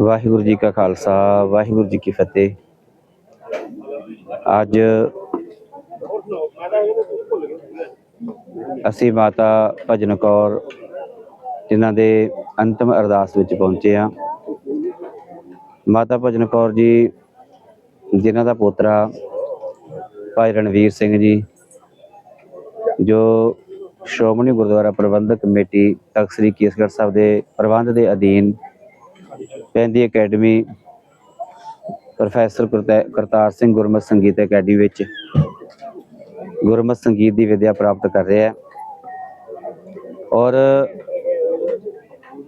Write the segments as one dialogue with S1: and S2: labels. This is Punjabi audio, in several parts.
S1: ਵਾਹਿਗੁਰੂ ਜੀ ਕਾ ਖਾਲਸਾ, ਵਾਹਿਗੁਰੂ ਜੀ ਕੀ ਫਤਿਹ। ਅੱਜ ਅਸੀਂ ਮਾਤਾ ਭਜਨ ਕੌਰ ਜਿਨ੍ਹਾਂ ਦੇ ਅੰਤਮ ਅਰਦਾਸ ਵਿੱਚ ਪਹੁੰਚੇ ਆ ਮਾਤਾ ਭਜਨ ਕੌਰ ਜੀ, ਜਿਨ੍ਹਾਂ ਦਾ ਪੋਤਰਾ ਭਾਈ ਰਣਵੀਰ ਸਿੰਘ ਜੀ, ਜੋ ਸ਼੍ਰੋਮਣੀ ਗੁਰਦੁਆਰਾ ਪ੍ਰਬੰਧਕ ਕਮੇਟੀ ਤਖਤ ਸ੍ਰੀ ਕੇਸਗੜ੍ਹ ਸਾਹਿਬ ਦੇ ਪ੍ਰਬੰਧ ਦੇ ਅਧੀਨ ਪੈਂਦੀ academy professor Kartar Singh Gurmat Sangeet academy ਵਿੱਚ ਗੁਰਮਤਿ ਸੰਗੀਤ ਦੀ ਵਿਦਿਆ ਪ੍ਰਾਪਤ ਕਰ ਰਿਹਾ ਹੈ। ਔਰ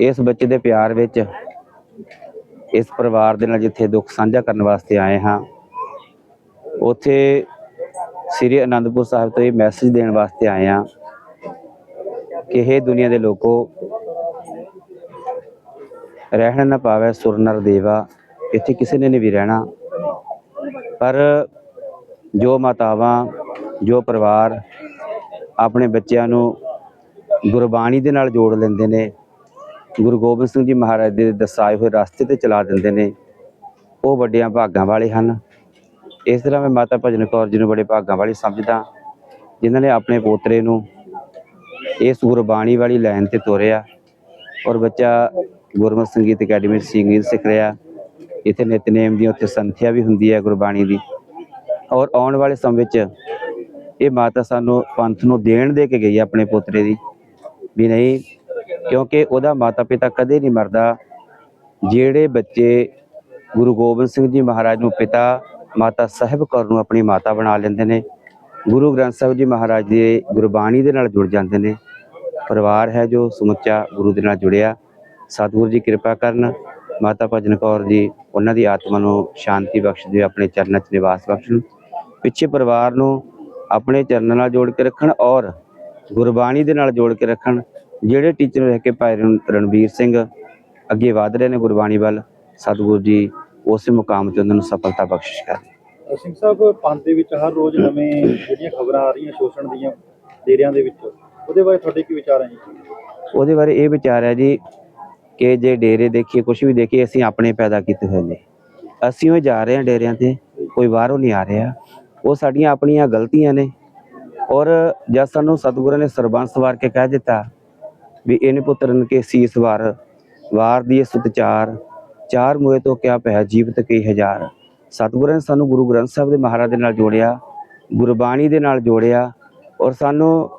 S1: ਇਸ ਬੱਚੇ ਦੇ ਪਿਆਰ ਵਿੱਚ ਇਸ ਪਰਿਵਾਰ ਦੇ ਨਾਲ ਜਿੱਥੇ ਦੁੱਖ ਸਾਂਝਾ ਕਰਨ ਵਾਸਤੇ ਆਏ ਹਾਂ, ਉੱਥੇ ਸ੍ਰੀ ਅਨੰਦਪੁਰ ਸਾਹਿਬ ਤੋਂ ਇਹ ਮੈਸੇਜ ਦੇਣ ਵਾਸਤੇ ਆਏ ਹਾਂ। ਕਿ ਇਹ ਦੁਨੀਆ ਦੇ ਲੋਕੋ, ਰਹਿਣ ਨਾ ਪਾਵੇ ਸੁਰਨਰ ਦੇਵਾ, ਇੱਥੇ ਕਿਸੇ ਨੇ ਨਹੀਂ ਵੀ ਰਹਿਣਾ। ਪਰ ਜੋ ਮਾਤਾਵਾਂ, ਜੋ ਪਰਿਵਾਰ ਆਪਣੇ ਬੱਚਿਆਂ ਨੂੰ ਗੁਰਬਾਣੀ ਦੇ ਨਾਲ ਜੋੜ ਲੈਂਦੇ ਨੇ, ਗੁਰੂ ਗੋਬਿੰਦ ਸਿੰਘ ਜੀ ਮਹਾਰਾਜ ਦੇ ਦਸਾਏ ਹੋਏ ਰਸਤੇ ਤੇ ਚਲਾ ਦਿੰਦੇ ਨੇ, ਉਹ ਵੱਡਿਆਂ ਭਾਗਾਂ ਵਾਲੇ ਹਨ। ਇਸ ਤਰ੍ਹਾਂ ਮੈਂ ਮਾਤਾ ਭਜਨ ਕੌਰ ਜੀ ਨੂੰ ਬੜੇ ਭਾਗਾਂ ਵਾਲੀ ਸਮਝਦਾ, ਜਿਨ੍ਹਾਂ ਨੇ ਆਪਣੇ ਪੋਤਰੇ ਨੂੰ ਇਸ ਗੁਰਬਾਣੀ ਵਾਲੀ ਲਾਈਨ ਤੇ ਤੁਰਿਆ ਔਰ ਬੱਚਾ ਗੁਰਮਤਿ ਸੰਗੀਤ ਅਕੈਡਮੀ 'ਚ ਸੰਗੀਤ ਸਿੱਖ ਰਿਹਾ। ਇੱਥੇ ਨਿਤਨੇਮ ਦੀ ਉੱਥੇ ਸੰਥਿਆ ਵੀ ਹੁੰਦੀ ਹੈ ਗੁਰਬਾਣੀ ਦੀ। ਔਰ ਆਉਣ ਵਾਲੇ ਸਮੇਂ ਵਿੱਚ ਇਹ ਮਾਤਾ ਸਾਨੂੰ ਪੰਥ ਨੂੰ ਦੇਣ ਦੇ ਕੇ ਗਈ ਹੈ ਆਪਣੇ ਪੋਤਰੇ ਦੀ ਵੀ ਨਹੀਂ, ਕਿਉਂਕਿ ਉਹਦਾ ਮਾਤਾ ਪਿਤਾ ਕਦੇ ਨਹੀਂ ਮਰਦਾ। ਜਿਹੜੇ ਬੱਚੇ ਗੁਰੂ ਗੋਬਿੰਦ ਸਿੰਘ ਜੀ ਮਹਾਰਾਜ ਨੂੰ ਪਿਤਾ, ਮਾਤਾ ਸਾਹਿਬ ਕੌਰ ਨੂੰ ਆਪਣੀ ਮਾਤਾ ਬਣਾ ਲੈਂਦੇ ਨੇ ਗੁਰੂ ਗ੍ਰੰਥ ਸਾਹਿਬ ਜੀ ਮਹਾਰਾਜ ਦੀ ਗੁਰਬਾਣੀ ਦੇ ਨਾਲ ਜੁੜ ਜਾਂਦੇ ਨੇ। ਪਰਿਵਾਰ ਹੈ ਜੋ ਸਮੁੱਚਾ ਗੁਰੂ ਦੇ ਨਾਲ ਜੁੜਿਆ। ਸਤਿਗੁਰੂ ਜੀ ਕਿਰਪਾ ਕਰਨ, ਮਾਤਾ ਭਜਨ ਕੌਰ ਜੀ ਉਹਨਾਂ ਦੀ ਆਤਮਾ ਨੂੰ ਸ਼ਾਂਤੀ ਬਖਸ਼ ਦਿਓ ਆਪਣੇ ਚਰਨਾਂ 'ਚ ਨਿਵਾਸ ਬਖਸ਼ਣ। ਪਿੱਛੇ ਪਰਿਵਾਰ ਨੂੰ ਆਪਣੇ ਚਰਨਾਂ ਨਾਲ ਜੋੜ ਕੇ ਰੱਖਣ ਔਰ ਗੁਰਬਾਣੀ ਦੇ ਨਾਲ ਜੋੜ ਕੇ ਰੱਖਣ। ਜਿਹੜੇ ਟੀਚਰ ਰਹਿ ਕੇ ਭਾਈ ਰਣ- ਰਣਵੀਰ ਸਿੰਘ ਅੱਗੇ ਵਧ ਰਹੇ ਨੇ ਗੁਰਬਾਣੀ ਵੱਲ, ਸਤਿਗੁਰੂ ਜੀ ਉਸੇ ਮੁਕਾਮ ਤੇ ਉਹਨਾਂ ਨੂੰ ਸਫਲਤਾ ਬਖਸ਼ਿਸ਼ ਕਰਨ।
S2: ਸਿੰਘ ਸਾਹਿਬ, ਪੰਥ ਦੇ ਵਿੱਚ ਹਰ ਰੋਜ਼ ਨਵੇਂ ਜਿਹੜੀਆਂ ਖਬਰਾਂ ਆ ਰਹੀਆਂ ਸ਼ੋਸ਼ਣ ਦੀਆਂ ਡੇਰਿਆਂ ਦੇ ਵਿੱਚ, ਉਹਦੇ ਬਾਰੇ ਤੁਹਾਡੇ ਕੀ ਵਿਚਾਰ ਹੈ ਜੀ?
S1: ਉਹਦੇ ਬਾਰੇ ਇਹ ਵਿਚਾਰ ਹੈ ਜੀ ਕਿ ਜੇ ਡੇਰੇ ਦੇਖੀਏ ਕੁਝ ਵੀ ਦੇਖੀਏ, ਅਸੀਂ ਆਪਣੇ ਪੈਦਾ ਕੀਤੇ ਹੋਏ ਨੇ। ਅਸੀਂ ਉਹ ਜਾ ਰਹੇ ਹਾਂ ਡੇਰਿਆਂ ਤੇ, ਕੋਈ ਬਾਹਰੋਂ ਨਹੀਂ ਆ ਰਿਹਾ। ਉਹ ਸਾਡੀਆਂ ਆਪਣੀਆਂ ਗਲਤੀਆਂ ਨੇ। ਔਰ ਜਦ ਸਾਨੂੰ ਸਤਿਗੁਰਾਂ ਨੇ ਸਰਬੰਸ ਵਾਰ ਕੇ ਕਹਿ ਦਿੱਤਾ ਵੀ ਇਹਨੇ ਪੁੱਤਰਨ ਕੇ ਸੀਸ ਵਾਰ ਵਾਰ ਦੀ ਸੁਤ ਚਾਰ ਚਾਰ ਮੋਏ ਤੋਂ ਕਿਆ ਪਿਆ, ਜੀਵਤ ਕਈ ਹਜ਼ਾਰ। ਸਤਿਗੁਰਾਂ ਨੇ ਸਾਨੂੰ ਗੁਰੂ ਗ੍ਰੰਥ ਸਾਹਿਬ ਦੇ ਮਹਾਰਾਜ ਦੇ ਨਾਲ ਜੋੜਿਆ ਗੁਰਬਾਣੀ ਦੇ ਨਾਲ ਜੋੜਿਆ ਔਰ ਸਾਨੂੰ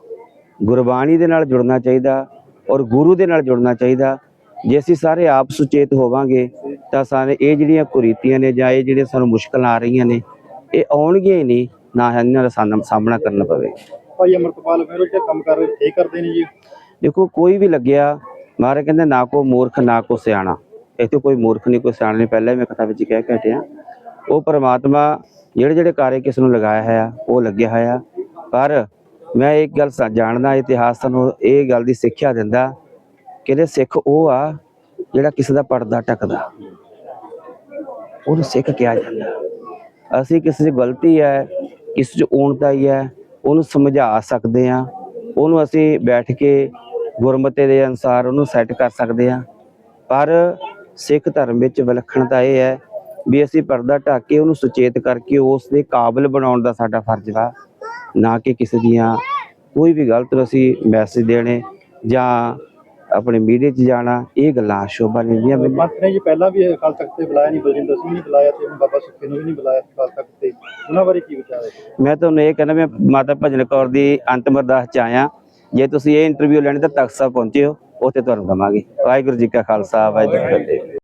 S1: ਗੁਰਬਾਣੀ ਦੇ ਨਾਲ ਜੁੜਨਾ ਚਾਹੀਦਾ ਔਰ ਗੁਰੂ ਦੇ ਨਾਲ ਜੁੜਨਾ ਚਾਹੀਦਾ। ਜੇ ਅਸੀਂ ਸਾਰੇ ਆਪ ਸੁਚੇਤ ਹੋਵਾਂਗੇ ਤਾਂ ਸਾਰੇ ਇਹ ਜਿਹੜੀਆਂ ਕੁਰੀਤੀਆਂ ਨੇ ਜਾਂ ਇਹ ਜਿਹੜੀਆਂ ਸਾਨੂੰ ਮੁਸ਼ਕਲਾਂ ਆ ਰਹੀਆਂ ਨੇ ਇਹ ਆਉਣਗੀਆਂ ਹੀ ਨਹੀਂ ਨਾ ਇਹਨਾਂ ਦਾ ਸਾਹਮਣਾ ਕਰਨਾ ਪਵੇ।
S2: ਭਾਈ ਅਮਰਤਪਾਲ ਫਿਰ ਉਹ ਜਿਹੜਾ ਕੰਮ ਕਰ ਰਹੇ ਠੀਕ ਕਰਦੇ ਨੇ ਜੀ?
S1: ਦੇਖੋ ਕੋਈ ਵੀ ਲੱਗਿਆ ਮਾਰੇ ਕਹਿੰਦੇ ਨਾ ਕੋ ਮੂਰਖ ਨਾ ਕੋ ਸਿਆਣਾ। ਇੱਥੇ ਕੋਈ ਮੂਰਖ ਨਹੀਂ ਕੋਈ ਸਿਆਣਾ ਨਹੀਂ। ਪਹਿਲਾਂ ਮੈਂ ਕਥਾ ਵਿੱਚ ਕਹਿ ਕੇ ਹਟਿਆ। ਉਹ ਪਰਮਾਤਮਾ ਜਿਹੜੇ ਜਿਹੜੇ ਕਾਰੇ ਕਿਸ ਨੂੰ ਲਗਾਇਆ ਹੈ ਉਹ ਲੱਗਿਆ ਹੋਇਆ। ਪਰ ਮੈਂ ਇੱਕ ਗੱਲ ਜਾਣਦਾ, ਇਤਿਹਾਸ ਸਾਨੂੰ ਇਹ ਗੱਲ ਦੀ ਸਿੱਖਿਆ ਦਿੰਦਾ ਕਿ ਇਹਦੇ ਸਿੱਖ ਉਹ ਆ ਜਿਹੜਾ ਕਿਸੇ ਦਾ ਪਰਦਾ ਟਕਦਾ। ਉਹਨੂੰ ਸਿੱਖ ਕਿਹਾ ਜਾਂਦਾ। ਅਸੀਂ ਕਿਸੇ ਦੀ ਗਲਤੀ ਹੈ, ਕਿਸੇ 'ਚ ਊਣਤਾਈ ਹੈ, ਉਹਨੂੰ ਸਮਝਾ ਸਕਦੇ ਆ ਉਹਨੂੰ ਅਸੀਂ ਬੈਠ ਕੇ ਗੁਰਮਤੇ ਦੇ ਅਨੁਸਾਰ ਉਹਨੂੰ ਸੈੱਟ ਕਰ ਸਕਦੇ ਆ ਪਰ ਸਿੱਖ ਧਰਮ ਵਿੱਚ ਵਿਲੱਖਣਤਾ ਇਹ ਹੈ ਵੀ ਅਸੀਂ ਪਰਦਾ ਢੱਕ ਕੇ ਉਹਨੂੰ ਸੁਚੇਤ ਕਰਕੇ ਉਸ ਦੇ ਕਾਬਿਲ ਬਣਾਉਣ ਦਾ ਸਾਡਾ ਫਰਜ਼ ਵਾ ਨਾ ਕਿ ਕਿਸੇ ਦੀਆਂ ਕੋਈ ਵੀ ਗਲਤ ਅਸੀਂ ਮੈਸੇਜ ਦੇਣੇ ਜਾਂ ਆਪਣੇ ਮੀਡੀਆ 'ਚ ਜਾਣਾ ਇਹ ਗੱਲਾਂ ਸ਼ੋਭਾ ਨਹੀਂ ਦੀਆਂ
S2: ਪੰਥ ਨੇ ਜੀ ਪਹਿਲਾਂ ਵੀ ਅਕਾਲ ਤਖਤ ਤੇ ਬੁਲਾਇਆ ਨਹੀਂ ਬਲਜਿੰਦਰ ਸਿੰਘ ਨੇ ਬੁਲਾਇਆ ਤੇ ਬਾਬਾ ਸੁੱਖੇ ਨੂੰ ਵੀ ਨਹੀਂ ਬੁਲਾਇਆ ਅਕਾਲ ਤਖਤ ਤੇ। ਉਹਨਾਂ ਬਾਰੇ ਕੀ ਵਿਚਾਰ ਹੈ?
S1: ਮੈਂ ਤੁਹਾਨੂੰ ਇਹ ਕਹਿੰਦਾ ਮੈਂ ਮਾਤਾ ਭਜਨ ਕੌਰ ਦੀ ਅੰਤਮ ਅਰਦਾਸ ਚ ਆਇਆ। ਜੇ ਤੁਸੀਂ ਇਹ ਇੰਟਰਵਿਊ ਲੈਣੀ ਤਾਂ ਤਖਤ ਸਾਹਿਬ ਪਹੁੰਚੇ ਹੋ ਉੱਥੇ ਤੁਹਾਨੂੰ ਦਵਾਂਗੇ। ਵਾਹਿਗੁਰੂ ਜੀ ਕਾ ਖਾਲਸਾ ਵਾਹਿਗੁਰੂ ਜੀ ਕੀ ਫਤਿਹ।